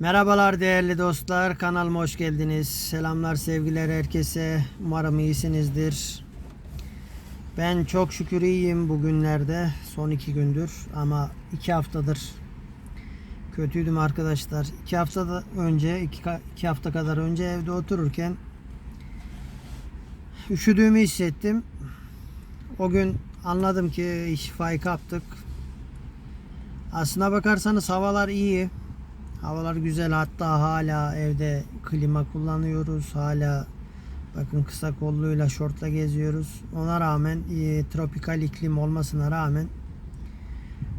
Merhabalar değerli dostlar. Kanalıma hoş geldiniz. Selamlar, sevgiler herkese. Umarım iyisinizdir. Ben çok şükür iyiyim bugünlerde. Son iki gündür ama iki haftadır kötüydüm arkadaşlar. İki hafta önce, iki, iki hafta kadar önce evde otururken üşüdüğümü hissettim. O gün anladım ki şifayı kaptık. Aslına bakarsanız havalar iyi. Havalar güzel hatta hala evde klima kullanıyoruz. Hala bakın kısa kolluyla şortla geziyoruz. Ona rağmen e, tropikal iklim olmasına rağmen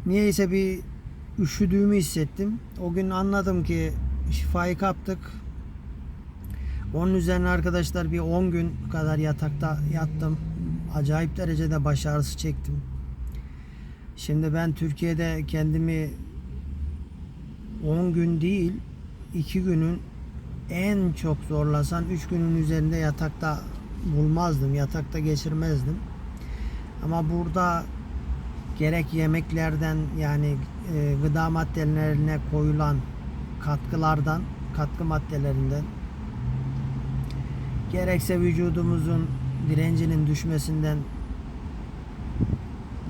niyeyse bir üşüdüğümü hissettim. O gün anladım ki şifayı kaptık. Onun üzerine arkadaşlar bir 10 gün kadar yatakta yattım. Acayip derecede baş ağrısı çektim. Şimdi ben Türkiye'de kendimi 10 gün değil 2 günün en çok zorlasan 3 günün üzerinde yatakta bulmazdım. Yatakta geçirmezdim. Ama burada gerek yemeklerden yani e, gıda maddelerine koyulan katkılardan, katkı maddelerinden gerekse vücudumuzun direncinin düşmesinden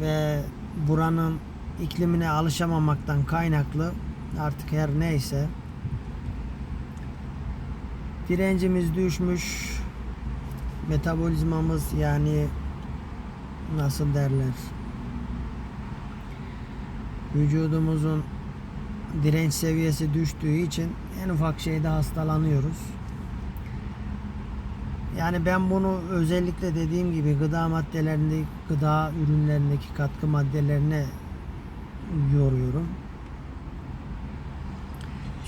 ve buranın iklimine alışamamaktan kaynaklı artık her neyse direncimiz düşmüş metabolizmamız yani nasıl derler vücudumuzun direnç seviyesi düştüğü için en ufak şeyde hastalanıyoruz. Yani ben bunu özellikle dediğim gibi gıda maddelerinde, gıda ürünlerindeki katkı maddelerine yoruyorum.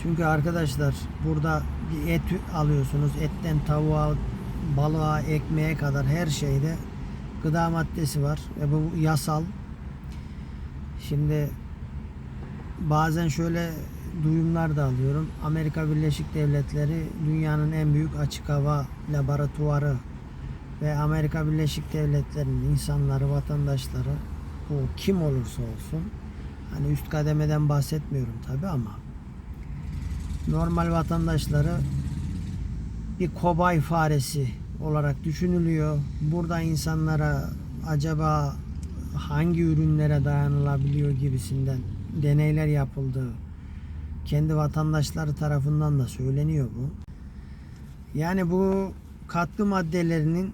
Çünkü arkadaşlar burada bir et alıyorsunuz. Etten tavuğa, balığa, ekmeğe kadar her şeyde gıda maddesi var ve bu yasal. Şimdi bazen şöyle duyumlar da alıyorum. Amerika Birleşik Devletleri dünyanın en büyük açık hava laboratuvarı ve Amerika Birleşik Devletleri'nin insanları, vatandaşları bu kim olursa olsun hani üst kademeden bahsetmiyorum tabi ama normal vatandaşları bir kobay faresi olarak düşünülüyor. Burada insanlara acaba hangi ürünlere dayanılabiliyor gibisinden deneyler yapıldı. Kendi vatandaşları tarafından da söyleniyor bu. Yani bu katkı maddelerinin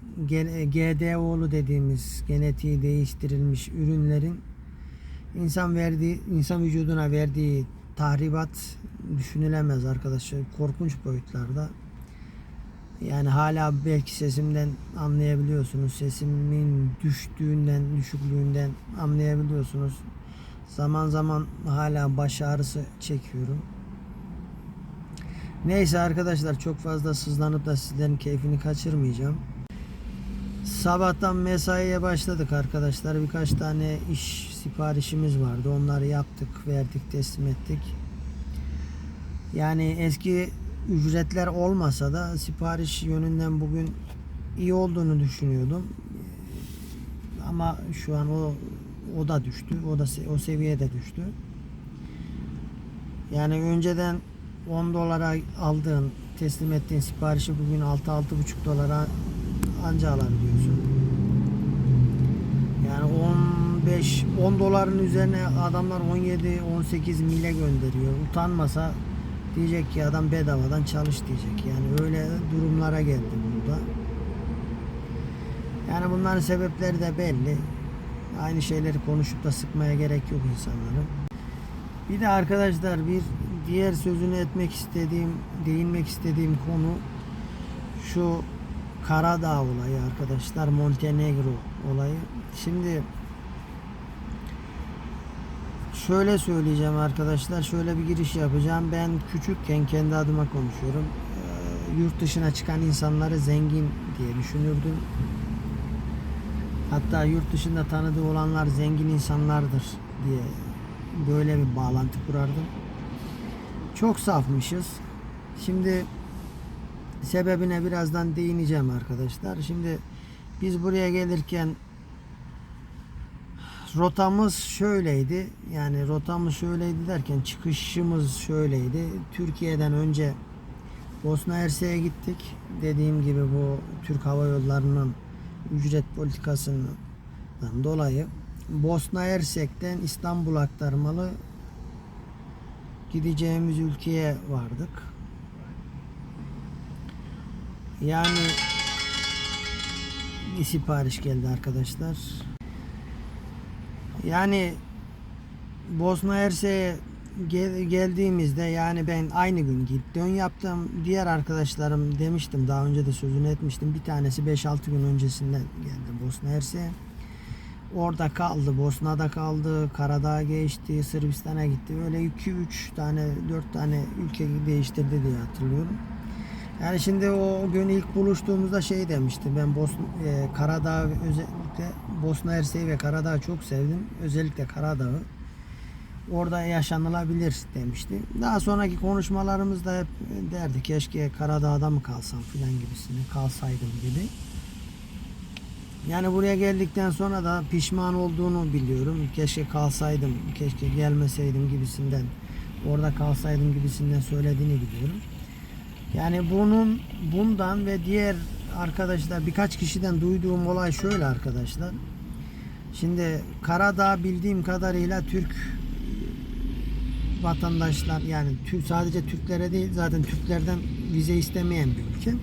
GDO'lu dediğimiz genetiği değiştirilmiş ürünlerin insan verdiği insan vücuduna verdiği tahribat düşünülemez arkadaşlar. Korkunç boyutlarda. Yani hala belki sesimden anlayabiliyorsunuz. Sesimin düştüğünden, düşüklüğünden anlayabiliyorsunuz. Zaman zaman hala baş ağrısı çekiyorum. Neyse arkadaşlar çok fazla sızlanıp da sizlerin keyfini kaçırmayacağım. Sabahtan mesaiye başladık arkadaşlar. Birkaç tane iş siparişimiz vardı. Onları yaptık, verdik, teslim ettik. Yani eski ücretler olmasa da sipariş yönünden bugün iyi olduğunu düşünüyordum. Ama şu an o o da düştü. O da o seviyede düştü. Yani önceden 10 dolara aldığın, teslim ettiğin siparişi bugün 6-6,5 dolara anca alabiliyorsun. Yani 15 10 doların üzerine adamlar 17 18 mile gönderiyor. Utanmasa diyecek ki adam bedavadan çalış diyecek. Yani öyle durumlara geldi burada. Yani bunların sebepleri de belli. Aynı şeyleri konuşup da sıkmaya gerek yok insanları. Bir de arkadaşlar bir diğer sözünü etmek istediğim, değinmek istediğim konu şu Karadağ olayı arkadaşlar. Montenegro olayı. Şimdi şöyle söyleyeceğim arkadaşlar. Şöyle bir giriş yapacağım. Ben küçükken kendi adıma konuşuyorum. Ee, yurt dışına çıkan insanları zengin diye düşünürdüm. Hatta yurt dışında tanıdığı olanlar zengin insanlardır diye böyle bir bağlantı kurardım. Çok safmışız. Şimdi sebebine birazdan değineceğim arkadaşlar. Şimdi biz buraya gelirken rotamız şöyleydi. Yani rotamız şöyleydi derken çıkışımız şöyleydi. Türkiye'den önce Bosna Hersek'e gittik. Dediğim gibi bu Türk Hava Yolları'nın ücret politikasından dolayı Bosna Hersek'ten İstanbul aktarmalı gideceğimiz ülkeye vardık. Yani bir sipariş geldi arkadaşlar. Yani Bosna Hersek'e gel- geldiğimizde yani ben aynı gün git dön yaptım. Diğer arkadaşlarım demiştim daha önce de sözünü etmiştim. Bir tanesi 5-6 gün öncesinden geldi Bosna Hersek'e. Orada kaldı. Bosna'da kaldı. Karadağ geçti. Sırbistan'a gitti. Öyle 2-3 tane 4 tane ülke değiştirdi diye hatırlıyorum. Yani şimdi o gün ilk buluştuğumuzda şey demişti. Ben Bosna, e, Karadağ özellikle Bosna Hersek'i ve Karadağ'ı çok sevdim. Özellikle Karadağ'ı. Orada yaşanılabilir demişti. Daha sonraki konuşmalarımızda hep derdi keşke Karadağ'da mı kalsam filan gibisini kalsaydım gibi. Yani buraya geldikten sonra da pişman olduğunu biliyorum. Keşke kalsaydım, keşke gelmeseydim gibisinden, orada kalsaydım gibisinden söylediğini biliyorum. Yani bunun bundan ve diğer arkadaşlar birkaç kişiden duyduğum olay şöyle arkadaşlar. Şimdi Karadağ bildiğim kadarıyla Türk vatandaşlar yani Türk sadece Türklere değil zaten Türklerden vize istemeyen bir ülke.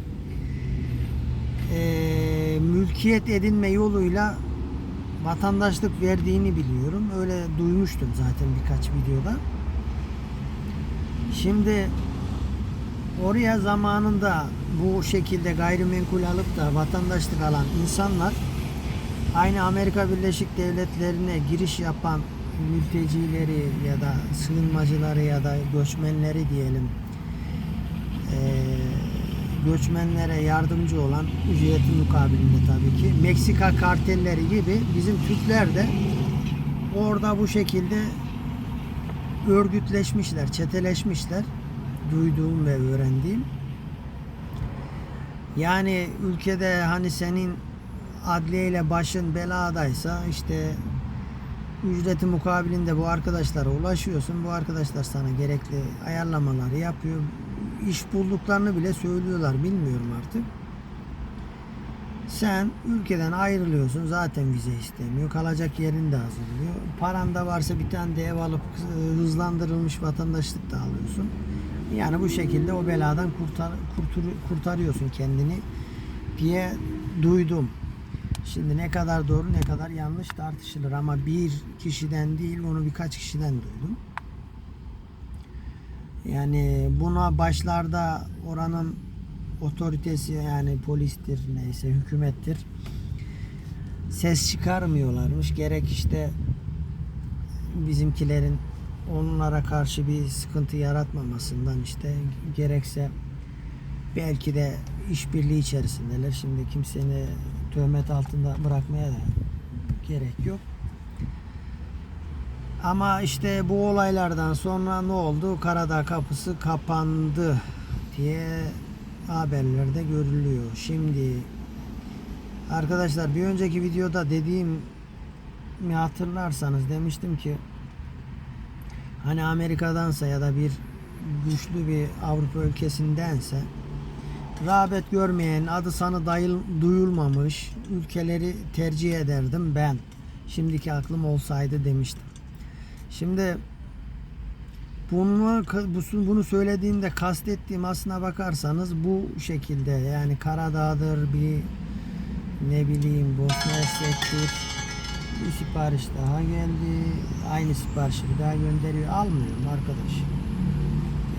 Ee, mülkiyet edinme yoluyla vatandaşlık verdiğini biliyorum. Öyle duymuştum zaten birkaç videoda. Şimdi oraya zamanında bu şekilde gayrimenkul alıp da vatandaşlık alan insanlar aynı Amerika Birleşik Devletleri'ne giriş yapan mültecileri ya da sığınmacıları ya da göçmenleri diyelim eee, göçmenlere yardımcı olan ücreti mukabilinde tabii ki. Meksika kartelleri gibi bizim Türkler de orada bu şekilde örgütleşmişler, çeteleşmişler duyduğum ve öğrendiğim. Yani ülkede hani senin adliyeyle başın beladaysa işte ücreti mukabilinde bu arkadaşlara ulaşıyorsun. Bu arkadaşlar sana gerekli ayarlamaları yapıyor. İş bulduklarını bile söylüyorlar. Bilmiyorum artık. Sen ülkeden ayrılıyorsun. Zaten vize istemiyor. Kalacak yerini de hazırlıyor. Paran da varsa bir tane de ev alıp hızlandırılmış vatandaşlık da alıyorsun. Yani bu şekilde o beladan kurtar, kurtur, kurtarıyorsun kendini diye duydum. Şimdi ne kadar doğru ne kadar yanlış tartışılır ama bir kişiden değil onu birkaç kişiden duydum. Yani buna başlarda oranın otoritesi yani polistir neyse hükümettir ses çıkarmıyorlarmış. Gerek işte bizimkilerin onlara karşı bir sıkıntı yaratmamasından işte gerekse belki de işbirliği içerisindeler. Şimdi kimseni töhmet altında bırakmaya da gerek yok. Ama işte bu olaylardan sonra ne oldu? Karadağ kapısı kapandı diye haberlerde görülüyor. Şimdi arkadaşlar bir önceki videoda dediğim mi hatırlarsanız demiştim ki hani Amerika'dansa ya da bir güçlü bir Avrupa ülkesindense rağbet görmeyen, adı sanı dayıl, duyulmamış ülkeleri tercih ederdim ben. Şimdiki aklım olsaydı demiştim. Şimdi bunu bu- bunu söylediğimde kastettiğim aslına bakarsanız bu şekilde yani Karadağ'dır bir ne bileyim Bosna Hersek'tir bir sipariş daha geldi. Aynı siparişi bir daha gönderiyor. Almıyorum arkadaş.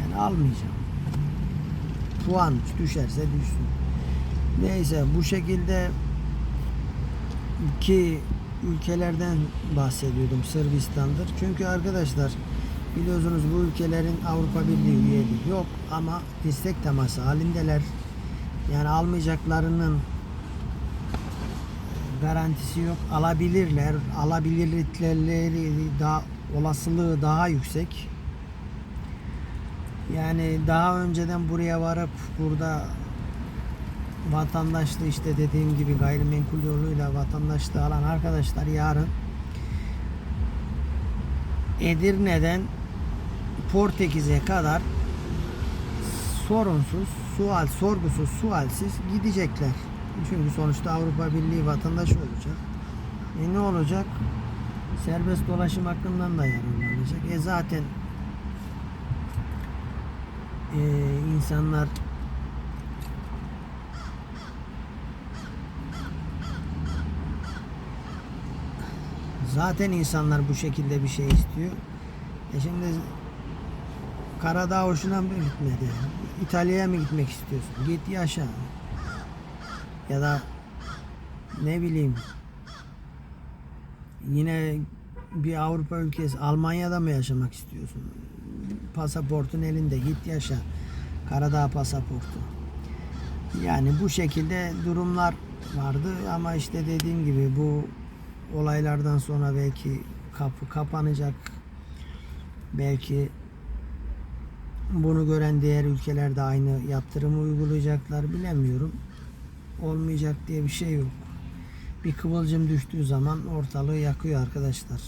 Yani almayacağım. Puan düşerse düşsün. Neyse bu şekilde iki ülkelerden bahsediyordum Sırbistan'dır. Çünkü arkadaşlar biliyorsunuz bu ülkelerin Avrupa Birliği üyeliği yok ama destek teması halindeler. Yani almayacaklarının garantisi yok. Alabilirler. Alabilirlikleri daha olasılığı daha yüksek. Yani daha önceden buraya varıp burada vatandaşlığı işte dediğim gibi gayrimenkul yoluyla vatandaşlığı alan arkadaşlar yarın Edirne'den Portekiz'e kadar sorunsuz, sual, sorgusuz, sualsiz gidecekler. Çünkü sonuçta Avrupa Birliği vatandaşı olacak. E ne olacak? Serbest dolaşım hakkından da yararlanacak. E zaten e, insanlar zaten insanlar bu şekilde bir şey istiyor. E şimdi Karadağ hoşuna mı gitmedi? İtalya'ya mı gitmek istiyorsun? Git yaşa. Ya da ne bileyim yine bir Avrupa ülkesi Almanya'da mı yaşamak istiyorsun? Pasaportun elinde git yaşa. Karadağ pasaportu. Yani bu şekilde durumlar vardı ama işte dediğim gibi bu olaylardan sonra belki kapı kapanacak. Belki bunu gören diğer ülkeler de aynı yaptırımı uygulayacaklar bilemiyorum. Olmayacak diye bir şey yok. Bir kıvılcım düştüğü zaman ortalığı yakıyor arkadaşlar.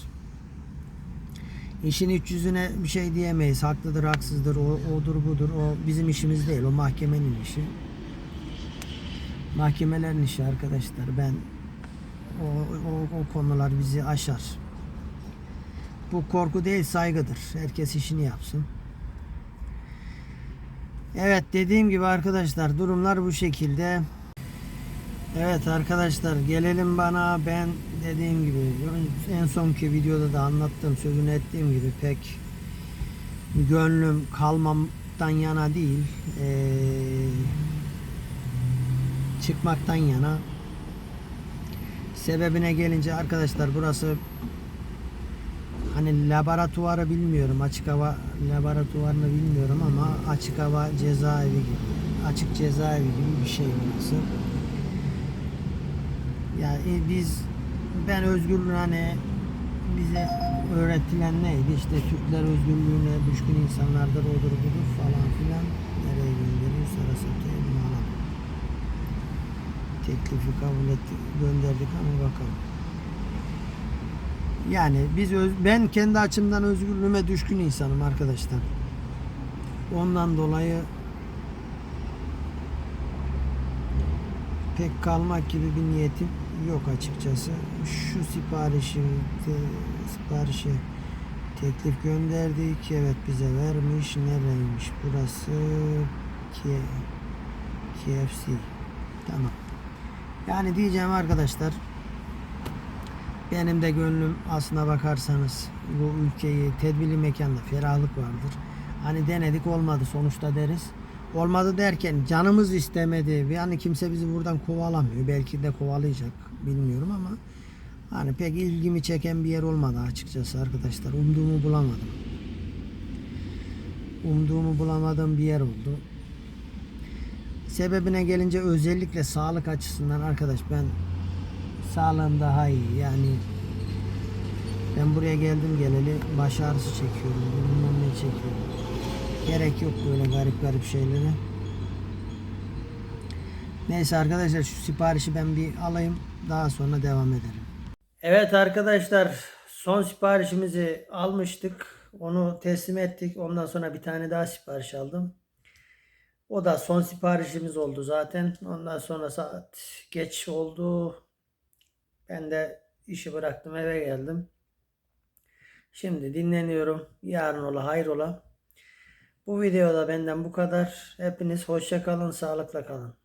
İşin iç yüzüne bir şey diyemeyiz. Haklıdır, haksızdır, o, odur budur. O bizim işimiz değil. O mahkemenin işi. Mahkemelerin işi arkadaşlar. Ben o, o, o konular bizi aşar. Bu korku değil saygıdır. Herkes işini yapsın. Evet dediğim gibi arkadaşlar durumlar bu şekilde. Evet arkadaşlar gelelim bana ben dediğim gibi en sonki videoda da anlattığım sözünü ettiğim gibi pek gönlüm kalmamdan yana değil ee, çıkmaktan yana sebebine gelince arkadaşlar burası hani laboratuvarı bilmiyorum açık hava laboratuvarını bilmiyorum ama açık hava cezaevi gibi açık cezaevi gibi bir şey burası. Yani biz ben özgürlüğü hani bize öğretilen neydi? İşte Türkler özgürlüğüne düşkün insanlardır odur budur falan filan. Nereye gönderiyor Sarasat'a Malam teklifi kabul ettik gönderdik ama bakalım. Yani biz öz, ben kendi açımdan özgürlüğüme düşkün insanım arkadaşlar. Ondan dolayı pek kalmak gibi bir niyetim yok açıkçası. Şu siparişi te, siparişe teklif gönderdik. Evet bize vermiş. Nereymiş? Burası KFC. Tamam. Yani diyeceğim arkadaşlar benim de gönlüm aslına bakarsanız bu ülkeyi tedbirli mekanda ferahlık vardır. Hani denedik olmadı sonuçta deriz. Olmadı derken canımız istemedi. Yani kimse bizi buradan kovalamıyor. Belki de kovalayacak. Bilmiyorum ama hani pek ilgimi çeken bir yer olmadı açıkçası arkadaşlar. Umduğumu bulamadım. Umduğumu bulamadığım bir yer oldu. Sebebine gelince özellikle sağlık açısından arkadaş ben sağlığım daha iyi. Yani ben buraya geldim geleli baş ağrısı çekiyorum. Bilmem ne çekiyorum. Gerek yok böyle garip garip şeylere. Neyse arkadaşlar şu siparişi ben bir alayım. Daha sonra devam ederim. Evet arkadaşlar son siparişimizi almıştık. Onu teslim ettik. Ondan sonra bir tane daha sipariş aldım. O da son siparişimiz oldu zaten. Ondan sonra saat geç oldu. Ben de işi bıraktım eve geldim. Şimdi dinleniyorum. Yarın ola hayrola. Bu videoda benden bu kadar. Hepiniz hoşça kalın, sağlıkla kalın.